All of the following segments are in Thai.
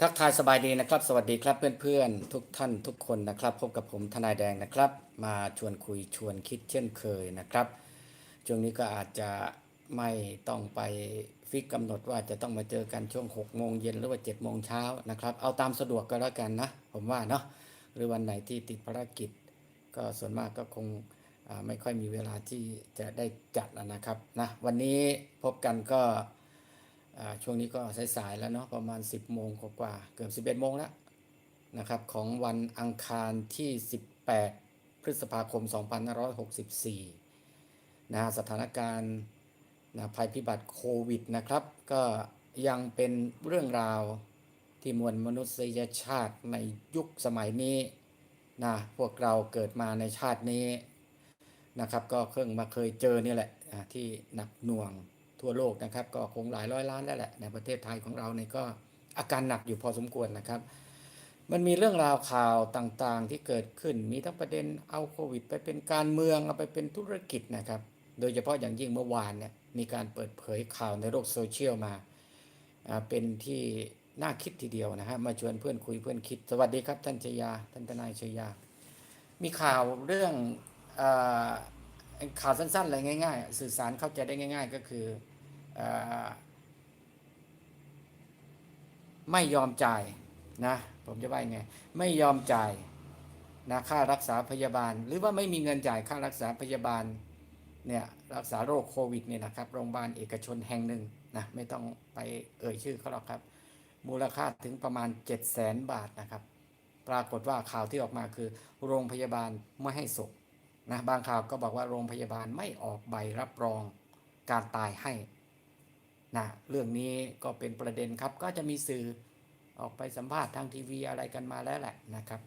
ทักทายสบายดีนะครับ สวัสดีครับเพื่อนๆ ทุกท่านทุกคนนะครับ พบกับผมทนายแดงนะครับ มาชวนคุยชวนคิดเช่นเคยนะครับช่วงนี้ก็อาจจะไม่ต้องไปฟิกกำหนดว่าจะต้องมาเจอกันช่วง6โมงเย็นหรือว่า7โมงเช้านะครับ เอาตามสะดวกก็แล้วกันนะ ผมว่าเนาะหรือวันไหนที่ติดภารกิจ ก็ส่วนมากก็คง ไม่ค่อยมีเวลาที่จะได้จัดนะครับนะวันนี้พบกันก็ช่วงนี้ก็สายๆแล้วเนาะประมาณ 10 โมงกว่าเกือบ 11 โมงแล้วนะครับของวันอังคารที่ 18 พฤษภาคม 2564นะสถานการณ์นะภัยพิบัติโควิดนะครับ ก็ยังเป็นเรื่องราวที่มวลมนุษยชาติในยุคสมัยนี้นะพวกเราเกิดมาในชาตินี้ นะครับ ก็เพิ่งมาเคยเจอนี่แหละที่หนักหน่วงทั่วโลกนะครับ ก็คงหลายร้อยล้านแล้วแหละในประเทศไทยของเราเนี่ยก็อาการหนักอยู่พอสมควรนะครับ มันมีเรื่องราวข่าวต่างๆที่เกิดขึ้น มีทั้งประเด็นเอาโควิด ไปเป็นการเมืองเอาไปเป็นธุรกิจนะครับ โดยเฉพาะอย่างยิ่งเมื่อวานเนี่ยมีการเปิดเผยข่าวในโลกโซเชียลมาเป็นที่น่าคิดทีเดียวนะฮะมาชวนเพื่อนคุยเพื่อนคิด สวัสดีครับท่านชยาท่านทนายชยา มีข่าวเรื่อง ข่าวสั้นๆเลยง่าย ๆ สื่อสารเข้าใจได้ง่าย ๆ ก็คืออไม่ยอมจ่ายนะผมจะว่ายังไงไม่ยอมจ่ายนะค่ารักษาพยาบาล หรือว่าไม่มีเงินจ่ายค่ารักษาพยาบาลเนี่ยรักษาโรคโควิดเนี่ยนะครับโรงพยาบาลเอกชนแห่งหนึ่งนะไม่ต้องไปเอ่ยชื่อเขาหรอกครับ มูลค่าถึงประมาณ 7 0 0 0 0 0 บาทนะครับ ปรากฏว่าข่าวที่ออกมาคือ โรงพยาบาลไม่ให้ส่ง นะบางข่าวก็บอกว่าโรงพยาบาลไม่ออกใบรับรองการตายให้นะเรื่องนี้ก็เป็นประเด็นครับ ก็จะมีสื่อออกไปสัมภาษณ์ทางทีวีอะไรกันมาแล้วแหละนะครับ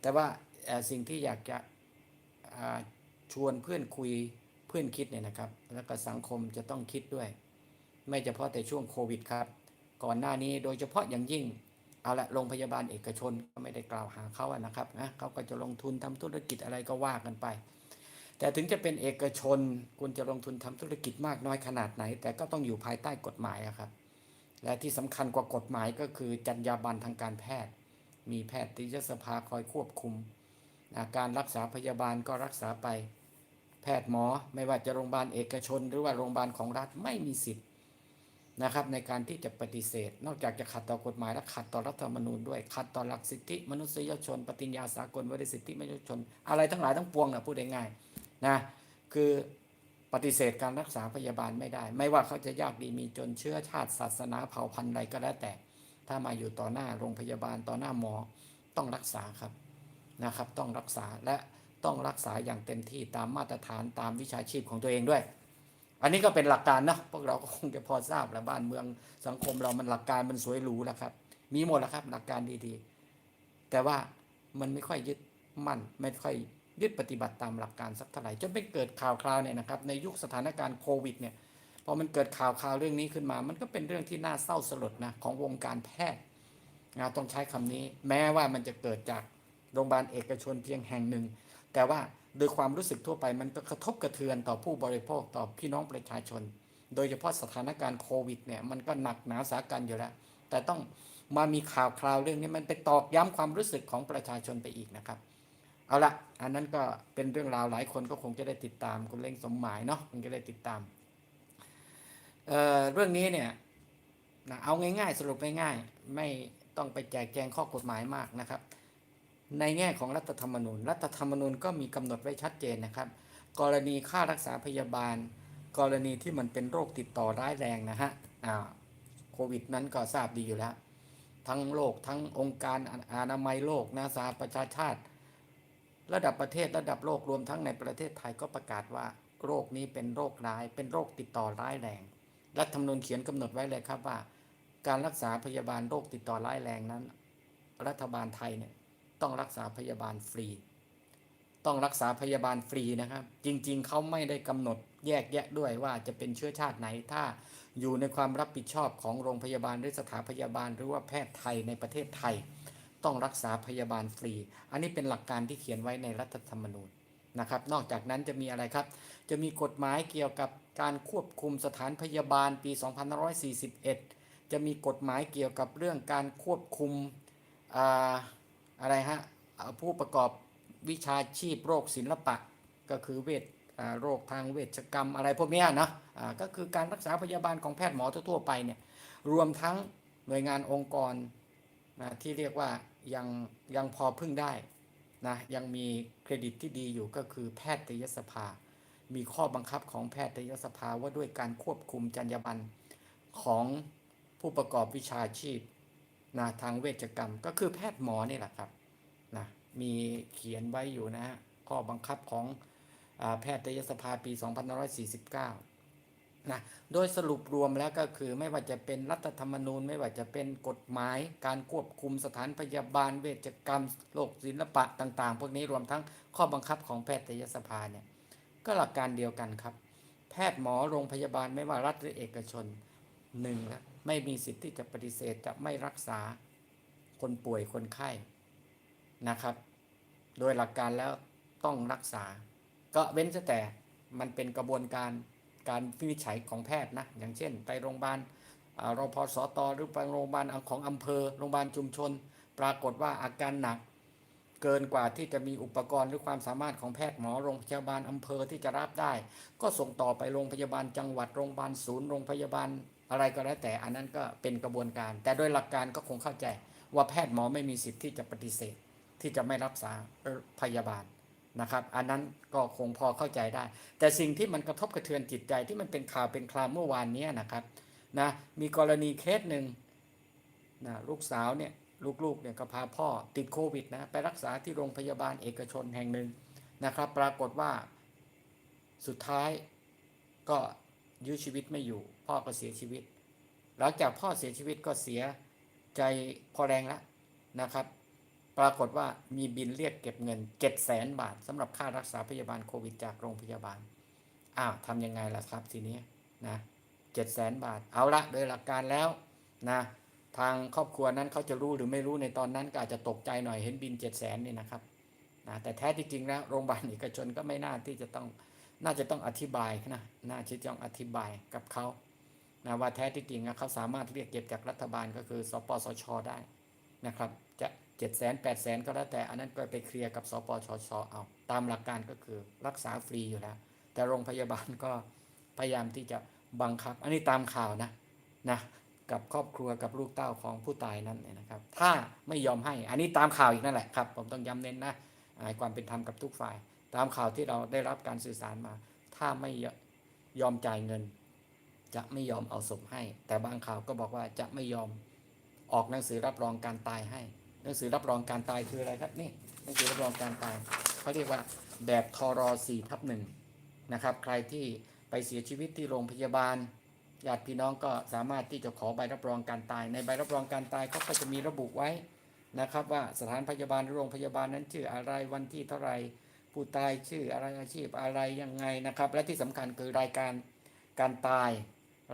แต่ว่าสิ่งที่อยากจะชวนเพื่อนคุยเพื่อนคิดเนี่ยนะครับ แล้วก็สังคมจะต้องคิดด้วย ไม่เฉพาะแต่ช่วงโควิดครับ ก่อนหน้านี้โดยเฉพาะอย่างยิ่ง เอาละโรงพยาบาลเอกชนก็ไม่ได้กล่าวหาเขาอะนะครับนะเขาก็จะลงทุนทำธุรกิจอะไรก็ว่ากันไป แต่ถึงจะเป็นเอกชนคุณจะลงทุนทำธุรกิจมากน้อยขนาดไหน แต่ก็ต้องอยู่ภายใต้กฎหมายอะครับ และที่สำคัญกว่ากฎหมายก็คือจรรยาบรรณทางการแพทย์ มีแพทยสภาคอยควบคุมการรักษาพยาบาลก็รักษาไป แพทย์หมอไม่ว่าจะโรงพยาบาลเอกชน หรือว่าโรงพยาบาลของรัฐไม่มีสิทธิ์ นะครับในการที่จะปฏิเสธ นอกจากจะขัดต่อกฎหมายและขัดต่อรัฐธรรมนูญด้วยขัดต่อหลักสิทธิมนุษยชน ปฏิญญาสากลว่าด้วยสิทธิมนุษยชน อะไรทั้งหลายทั้งปวงนะพูดง่ายๆนะคือปฏิเสธการรักษาพยาบาลไม่ได้ ไม่ว่าเขาจะยากดีมีจนเชื้อชาติศาสนาเผ่าพันธุ์ใดก็แล้วแต่ ถ้ามาอยู่ต่อหน้าโรงพยาบาลต่อหน้าหมอต้องรักษาครับนะครับ ต้องรักษาและต้องรักษาอย่างเต็มที่ตามมาตรฐานตามวิชาชีพของตัวเองด้วย อันนี้ก็เป็นหลักการนะพวกเราก็คงจะพอทราบแล้วบ้านเมืองสังคมเรามันหลักการมันสวยหรูแล้วครับ มีหมดแล้วครับหลักการดีๆ แต่ว่ามันไม่ค่อยยึดมั่นไม่ค่อยยึดปฏิบัติตามหลักการสักเท่าไหร่จนไปเกิดข่าวคราวเนี่ยนะครับในยุคสถานการณ์โควิดเนี่ยพอมันเกิดข่าวคราวเรื่องนี้ขึ้นมา มันก็เป็นเรื่องที่น่าเศร้าสลดนะของวงการแพทย์นะต้องใช้คำนี้ แม้ว่ามันจะเกิดจากโรงพยาบาลเอกชนเพียงแห่งหนึ่ง แต่ว่า โดยความรู้สึกทั่วไปมันก็กระทบกระเทือนต่อผู้บริโภคต่อพี่น้องประชาชน โดยเฉพาะสถานการณ์โควิดเนี่ยมันก็หนักหนาสากันอยู่แล้ว แต่ต้องมามีข่าวคราวเรื่องนี้มันไปตอกย้ำความรู้สึกของประชาชนไปอีกนะครับ เอาละอันนั้นก็เป็นเรื่องราวหลายคนก็คงจะได้ติดตามคุณเล่งสมหมายเนาะคงจะได้ติดตามเเรื่องนี้เนี่ยเอาง่ายๆสรุปง่ายๆไม่ต้องไปแจกแจงข้อกฎหมายมากนะครับ ในแง่ของรัฐธรรมนูญ รัฐธรรมนูญก็มีกำหนดไว้ชัดเจนนะครับ กรณีค่ารักษาพยาบาล กรณีที่มันเป็นโรคติดต่อร้ายแรงนะฮะโควิดนั้นก็ทราบดีอยู่แล้ว ทั้งโลกทั้งองค์การอนามัยโลกนะสหประชาชาติ ระดับประเทศระดับโลกรวมทั้งในประเทศไทยก็ประกาศว่า โรคนี้เป็นโรคร้าย เป็นโรคติดต่อร้ายแรง รัฐธรรมนูญเขียนกำหนดไว้เลยครับว่า การรักษาพยาบาลโรคติดต่อร้ายแรงนั้น รัฐบาลไทยเนี่ย ต้องรักษาพยาบาลฟรี ต้องรักษาพยาบาลฟรีนะครับ จริงๆ เขาไม่ได้กำหนดแยกแยะด้วยว่าจะเป็นเชื้อชาติไหนถ้าอยู่ในความรับผิดชอบของโรงพยาบาลหรือสถานพยาบาล หรือว่าแพทย์ไทยในประเทศไทย ต้องรักษาพยาบาลฟรี อันนี้เป็นหลักการที่เขียนไว้ในรัฐธรรมนูญนะครับ นอกจากนั้นจะมีอะไรครับ จะมีกฎหมายเกี่ยวกับการควบคุมสถานพยาบาลปี 2541 จะมีกฎหมายเกี่ยวกับเรื่องการควบคุมอ่า อะไรฮะผู้ประกอบวิชาชีพโรคศิลปะ ก็คือเวชโรคทางเวชกรรมอะไรพวกนี้นะก็คือการรักษาพยาบาลของแพทย์หมอทั่วไปเนี่ยรวมทั้งหน่วยงานองค์กรนะที่เรียกว่ายังยังพอพึ่งได้นะยังมีเครดิตที่ดีอยู่ก็คือแพทยสภา มีข้อบังคับของแพทยสภาว่าด้วยการควบคุมจรรยาบรรณของผู้ประกอบวิชาชีพ นะทางเวชกรรมก็คือแพทย์หมอนี่แหละครับนะมีเขียนไว้อยู่นะฮะข้อบังคับของอแพทยสภาปี 2549 นะ โดยสรุปรวมแล้วก็คือไม่ว่าจะเป็นรัฐธรรมนูญ ไม่ว่าจะเป็นกฎหมาย การควบคุมสถานพยาบาล เวชกรรมโรคศิลปะต่างๆ พวกนี้รวมทั้งข้อบังคับของแพทยสภาเนี่ยก็หลักการเดียวกันครับ แพทย์หมอโรงพยาบาลไม่ว่ารัฐหรือเอกชนหนึ่งละ ไม่มีสิทธิ์ที่จะปฏิเสธจะไม่รักษาคนป่วยคนไข้นะครับ โดยหลักการแล้วต้องรักษา ก็เว้นแต่มันเป็นกระบวนการการวินิจฉัยของแพทย์นะ อย่างเช่น ไปโรงพยาบาลอ่ารพสตหรือไปโรงพยาบาลของอำเภอ โรงพยาบาลชุมชน ปรากฏว่าอาการหนัก เกินกว่าที่จะมีอุปกรณ์หรือความสามารถของแพทย์หมอโรงพยาบาลอำเภอที่จะรับได้ ก็ส่งต่อไปโรงพยาบาลจังหวัดโรงพยาบาลศูนย์โรงพยาบาล อะไรก็แล้วแต่อันนั้นก็เป็นกระบวนการ แต่โดยหลักการก็คงเข้าใจ ว่าแพทย์หมอไม่มีสิทธิ์ที่จะปฏิเสธ ที่จะไม่รักษาพยาบาลนะครับ อันนั้นก็คงพอเข้าใจได้ แต่สิ่งที่มันกระทบกระเทือนจิตใจที่มันเป็นข่าวเป็นคราวเมื่อวานนี้นะครับนะมีกรณีเคสหนึ่งนะลูกสาวเนี่ยลูกๆเนี่ยก็พาพ่อติดโควิดนะไปรักษาที่โรงพยาบาลเอกชนแห่งหนึ่งนะครับ ปรากฏว่าสุดท้ายก็ยื้อชีวิตไม่อยู่พ่อก็เสียชีวิต หลังจากพ่อเสียชีวิตก็เสียใจพอแรงแล้วนะครับ ปรากฏว่ามีบินเรียกเก็บเงิน7 0 0 0 0 0 บาทสำหรับค่ารักษาพยาบาลโควิดจากโรงพยาบาลอ้าวทำยังไงล่ะครับทีนี้นะเจ็ดแสนบาท เอาละโดยหลักการแล้วนะทางครอบครัวนั้นเขาจะรู้หรือไม่รู้ในตอนนั้นก็อาจจะตกใจหน่อยเห็นบินเจ็ดแสนนี่นะครับนะแต่แท้ที่จริงแล้วโรงพยาบาลเอกชนก็ไม่น่าที่จะต้องน่าจะต้องอธิบายนะน่าจะต้องอธิบายกับเขา นะว่าแท้ที่จริงนะเขาสามารถเรียกเก็บจากรัฐบาลก็คือสปสชได้นะครับ จะเจ็ดแสนแปดแสนก็แล้วแต่อันนั้นก็ไปเคลียร์กับสปชชเอาตามหลักการก็คือรักษาฟรีอยู่แล้ว แต่โรงพยาบาลก็พยายามที่จะบังคับ อันนี้ตามข่าวนะนะกับครอบครัวกับลูกเต้าของผู้ตายนั้นนะครับ ถ้าไม่ยอมให้อันนี้ตามข่าวอีกนั่นแหละครับ ผมต้องย้ำเน้นนะให้ความเป็นธรรมกับทุกฝ่าย ตามข่าวที่เราได้รับการสื่อสารมา ถ้าไม่ยอมจ่ายเงิน จะไม่ยอมเอาศพให้ แต่บางข่าวก็บอกว่าจะไม่ยอมออกหนังสือรับรองการตายให้ หนังสือรับรองการตายคืออะไรครับนี่หนังสือรับรองการตายเขาเรียกว่าแบบทรสี่ทับหนึ่งนะครับใครที่ไปเสียชีวิตที่โรงพยาบาลญาติพี่น้องก็สามารถที่จะขอใบรับรองการตาย ในใบรับรองการตายเขาก็จะมีระบุไว้นะครับว่าสถานพยาบาลโรงพยาบาลนั้นชื่ออะไรวันที่เท่าไหรผู้ตายชื่ออะไรอาชีพอะไรยังไงนะครับ และที่สำคัญคือรายการการตาย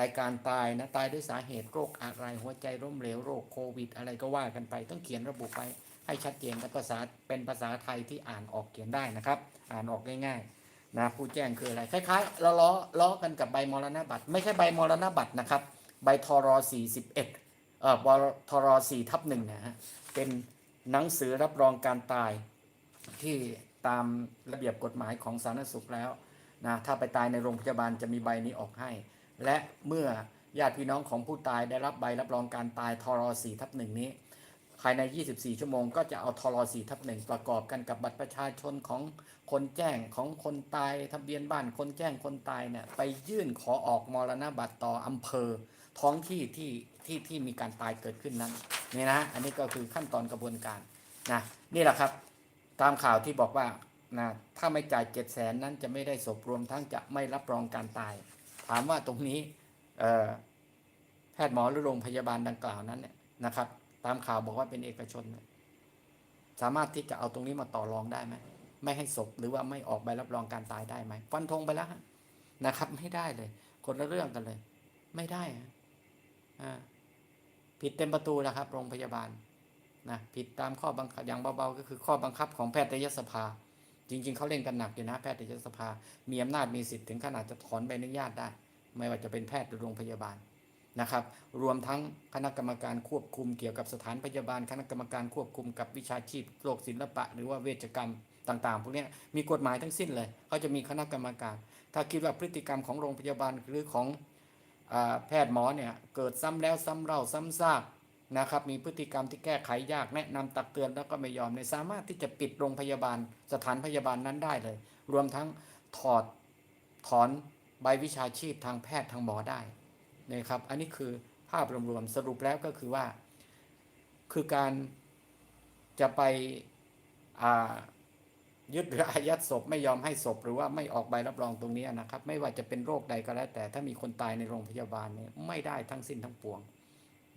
รายการตายนะตายด้วยสาเหตุโรคอะไรหัวใจล้มเหลวโรคโควิด อะไรก็ว่ากันไป ต้องเขียนระบุไปให้ชัดเจนและภาษาเป็นภาษาไทยที่อ่านออกเขียนได้นะครับ อ่านออกง่ายๆนะผู้แจ้งคืออะไรคล้ายๆเราล้อล้อกันกับใบมรณบัตร ไม่ใช่ใบมรณบัตรนะครับ ใบทร41เอ็ดเอ่อบทร4ทับหนึ่งนะฮะเป็นหนังสือรับรองการตายที่ตามระเบียบกฎหมายของสาธารณสุขแล้วนะถ้าไปตายในโรงพยาบาลจะมีใบนี้ออกให้ และเมื่อญาติพี่น้องของผู้ตายได้รับใบรับรองการตายทร4ทับหนึ่งนี้ ภายใน 24 ชั่วโมงก็จะเอาทร4ทับหนึ่งประกอบกันกับบัตรประชาชนของคนแจ้งของคนตายทะเบียนบ้านคนแจ้งคนตายเนี่ยไปยื่นขอออกมรณบัตรต่ออำเภอ ท้องที่ที่ที่ที่มีการตายเกิดขึ้นนั้นนี่นะอันนี้ก็คือขั้นตอนกระบวนการนะนี่แหละครับ ตามข่าวที่บอกว่านะถ้าไม่จ่ายเจ็ดแสนนั้นจะไม่ได้ศพรวมทั้งจะไม่รับรองการตาย ถามว่าตรงนี้แพทย์หมอหรือโรงพยาบาลดังกล่าวนั้นเนี่ยนะครับ ตามข่าวบอกว่าเป็นเอกชน สามารถที่จะเอาตรงนี้มาต่อรองได้ไหมไม่ให้ศพหรือว่าไม่ออกใบรับรองการตายได้ไหมฟันธงไปแล้วนะครับ ไม่ได้เลย คนละเรื่องกันเลย ไม่ได้อ่าผิดเต็มประตูแล้วครับ โรงพยาบาลนะผิดตามข้อบังคับอย่างเบาๆก็คือข้อบังคับของแพทยสภา จริง ๆเขาเล่นกันหนักอยู่นะแพทยสภา มีอำนาจมีสิทธิ์ถึงขนาดจะถอนใบอนุญาตได้ ไม่ว่าจะเป็นแพทย์หรือโรงพยาบาลนะครับ รวมทั้งคณะกรรมการควบคุมเกี่ยวกับสถานพยาบาล คณะกรรมการควบคุมกับวิชาชีพโรคศิลปะ หรือว่าเวชกรรมต่างๆ พวกนี้มีกฎหมายทั้งสิ้นเลยเขาจะมีคณะกรรมการ ถ้าคิดว่าพฤติกรรมของโรงพยาบาลหรือของอแพทย์หมอเนี่ยเกิดซ้ำแล้วซ้ำเล่าซ้ำซาก นะครับมีพฤติกรรมที่แก้ไขยากแนะนำตักเตือนแล้วก็ไม่ยอมเนี่ยสามารถที่จะปิดโรงพยาบาลสถานพยาบาลนั้นได้เลย รวมทั้งถอดถอนใบวิชาชีพทางแพทย์ทางหมอได้นะครับอันนี้คือภาพรวมๆสรุปแล้วก็คือว่า คือการจะไปยึดหรืออายัดศพไม่ยอมให้ศพหรือว่าไม่ออกใบรับรองตรงนี้นะครับ ไม่ว่าจะเป็นโรคใดก็แล้วแต่ถ้ามีคนตายในโรงพยาบาลเนี่ยไม่ได้ทั้งสิ้นทั้งปวง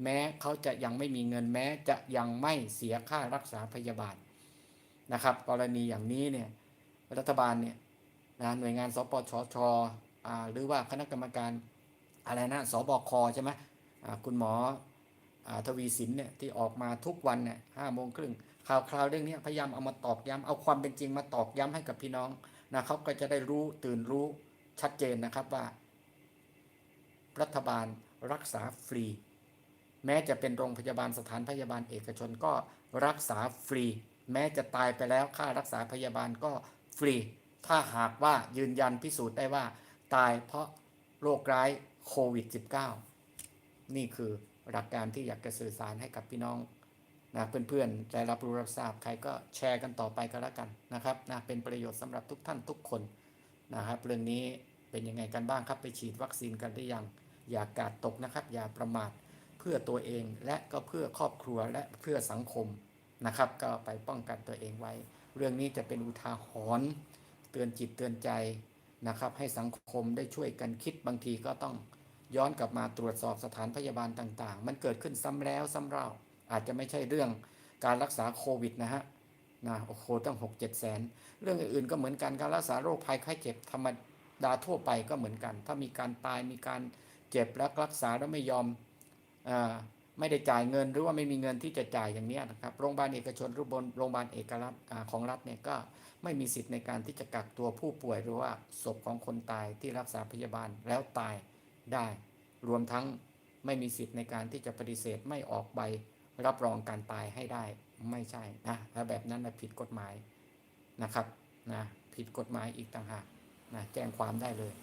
แม้เขาจะยังไม่มีเงินแม้จะยังไม่เสียค่ารักษาพยาบาลนะครับ กรณีอย่างนี้เนี่ยรัฐบาลเนี่ยนะหน่วยงานสปชชหรือว่าคณะกรรมการอะไรนะสบคใช่ไหมคุณหมออทวีสินเนี่ยที่ออกมาทุกวันเนี่ยห้าโมงครึ่งข่าวคราวเรื่องนี้พยายามเอามาตอกย้ำเอาความเป็นจริงมาตอกย้ำให้กับพี่น้องนะครับก็จะได้รู้ตื่นรู้ชัดเจนนะครับว่า รัฐบาลรักษาฟรี แม้จะเป็นโรงพยาบาลสถานพยาบาลเอกชนก็รักษาฟรี แม้จะตายไปแล้วค่ารักษาพยาบาลก็ฟรี ถ้าหากว่ายืนยันพิสูจน์ได้ว่า ตายเพราะโรคร้ายโควิด -19 นี่คือหลักการที่อยากจะสื่อสารให้กับพี่น้องนะเพื่อนๆได้รับรู้รับทราบใครก็แชร์กันต่อไปก็แล้วกันนะครับนะเป็นประโยชน์สำหรับทุกท่านทุกคนนะครับ เรื่องนี้เป็นยังไงกันบ้างครับไปฉีดวัคซีนกันหรือยัง อย่ากาดตกนะครับ อย่าประมาท เพื่อตัวเองและก็เพื่อครอบครัวและเพื่อสังคมนะครับ ก็ไปป้องกันตัวเองไว้ เรื่องนี้จะเป็นอุทาหรณ์เตือนจิตเตือนใจนะครับ ให้สังคมได้ช่วยกันคิดบางทีก็ต้องย้อนกลับมาตรวจสอบสถานพยาบาลต่างๆ มันเกิดขึ้นซ้ำแล้วซ้ำเล่าอาจจะไม่ใช่เรื่องการรักษาโควิดนะฮะนะโอ้โหตั้งหกเจ็ดแสน เรื่องอื่นๆก็เหมือนกันการรักษาโรคภัยไข้เจ็บธรรมดาทั่วไปก็เหมือนกัน ถ้ามีการตายมีการเจ็บแล้วรักษาแล้วไม่ยอม ไม่ได้จ่ายเงินหรือว่าไม่มีเงินที่จะจ่ายอย่างนี้นะครับ โรงพยาบาลเอกชนหรือบนโรงพยาบาลเอกรัฐของรัฐเนี่ยก็ไม่มีสิทธิ์ในการที่จะกักตัวผู้ป่วยหรือว่าศพของคนตายที่รักษาพยาบาลแล้วตายได้ รวมทั้งไม่มีสิทธิ์ในการที่จะปฏิเสธไม่ออกใบรับรองการตายให้ได้ไม่ใช่นะถ้าแบบนั้นนะผิดกฎหมายนะครับนะผิดกฎหมายอีกต่างหากนะแจ้งความได้เลย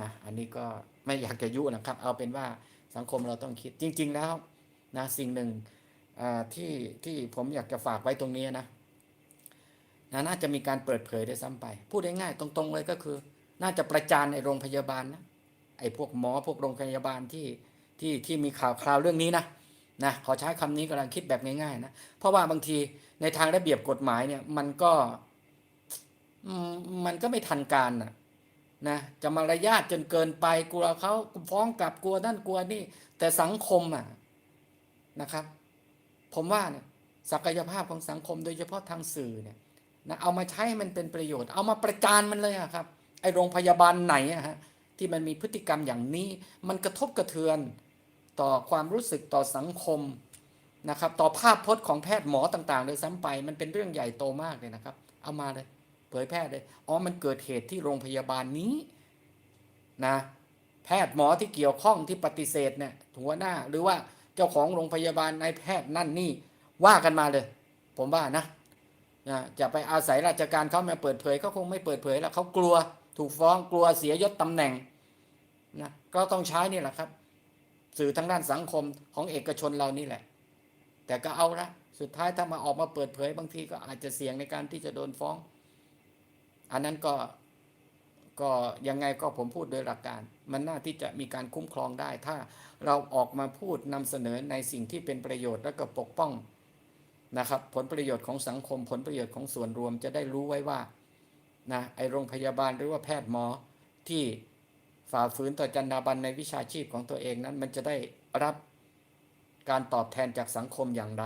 นะอันนี้ก็ไม่อยากจะยุนะครับ เอาเป็นว่าสังคมเราต้องคิดจริง ๆ แล้วนะสิ่งหนึ่งอ่าที่ที่ผมอยากจะฝากไว้ตรงนี้นะนะน่าจะมีการเปิดเผยได้ซ้ำไป พูดง่ายๆตรง ๆ เลยก็คือ น่าจะประจานในโรงพยาบาลนะไอ้พวกหมอพวกโรงพยาบาลที่ที่ที่มีข่าวคราวเรื่องนี้นะนะขอใช้คำนี้กำลังคิดแบบง่ายๆนะเพราะว่าบางทีในทางระเบียบกฎหมายเนี่ยมันก็มันก็ไม่ทันการนะ นะจะมารยาทจนเกินไปกลัวเขาฟ้องกลับกลัวนั่นกลัวนี่ แต่สังคมอะนะครับ ผมว่าเนี่ยศักยภาพของสังคมโดยเฉพาะทางสื่อเนี่ยนะเอามาใช้ให้มันเป็นประโยชน์ เอามาประจานมันเลยอะครับไอโรงพยาบาลไหนอะฮะที่มันมีพฤติกรรมอย่างนี้ มันกระทบกระเทือนต่อความรู้สึกต่อสังคมนะครับ ต่อภาพพจน์ของแพทย์หมอต่าง ๆ เลยซ้ำไป มันเป็นเรื่องใหญ่โตมากเลยนะครับ เอามาเลย ผยแพร่เลยอ๋อมันเกิดเหตุที่โรงพยาบาลนี้นะแพทย์หมอที่เกี่ยวข้องที่ปฏิเสธเนี่ยหัวหน้าหรือว่าเจ้าของโรงพยาบาลนายแพทย์นั่นนี่ว่ากันมาเลย ผมว่านะนะจะไปอาศัยราชการเขามาเปิดเผยเขาคงไม่เปิดเผยแล้วเขากลัวถูกฟ้องกลัวเสียยศตำแหน่งนะก็ต้องใช้นี่แหละครับ สื่อทางด้านสังคมของเอกชนเรานี่แหละ แต่ก็เอาละสุดท้ายถ้ามาออกมาเปิดเผยบางทีก็อาจจะเสี่ยงในการที่จะโดนฟ้อง อันนั้นก็ก็ยังไงก็ผมพูดโดยหลักการ มันน่าที่จะมีการคุ้มครองได้ ถ้าเราออกมาพูดนำเสนอในสิ่งที่เป็นประโยชน์และก็ปกป้องนะครับ ผลประโยชน์ของสังคม ผลประโยชน์ของส่วนรวมจะได้รู้ไว้ว่านะไอโรงพยาบาลหรือว่าแพทย์หมอที่ฝ่าฝืนต่อจรรยาบรรณในวิชาชีพของตัวเองนั้น มันจะได้รับการตอบแทนจากสังคมอย่างไร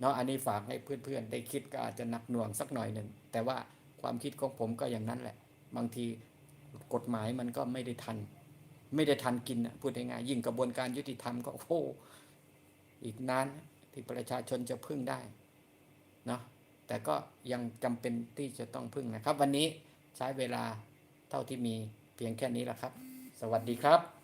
เนาะอันนี้ฝากให้เพื่อนๆ ได้คิดก็อาจจะหนักหน่วงสักหน่อยหนึ่งแต่ว่า ความคิดของผมก็อย่างนั้นแหละ บางทีกฎหมายมันก็ไม่ได้ทัน ไม่ได้ทันกินน่ะพูดง่ายๆยิ่งกระบวนการยุติธรรมก็โอ้โหอีกนานที่ประชาชนจะพึ่งได้เนาะแต่ก็ยังจำเป็นที่จะต้องพึ่งนะครับ วันนี้ใช้เวลาเท่าที่มีเพียงแค่นี้แหละครับ สวัสดีครับ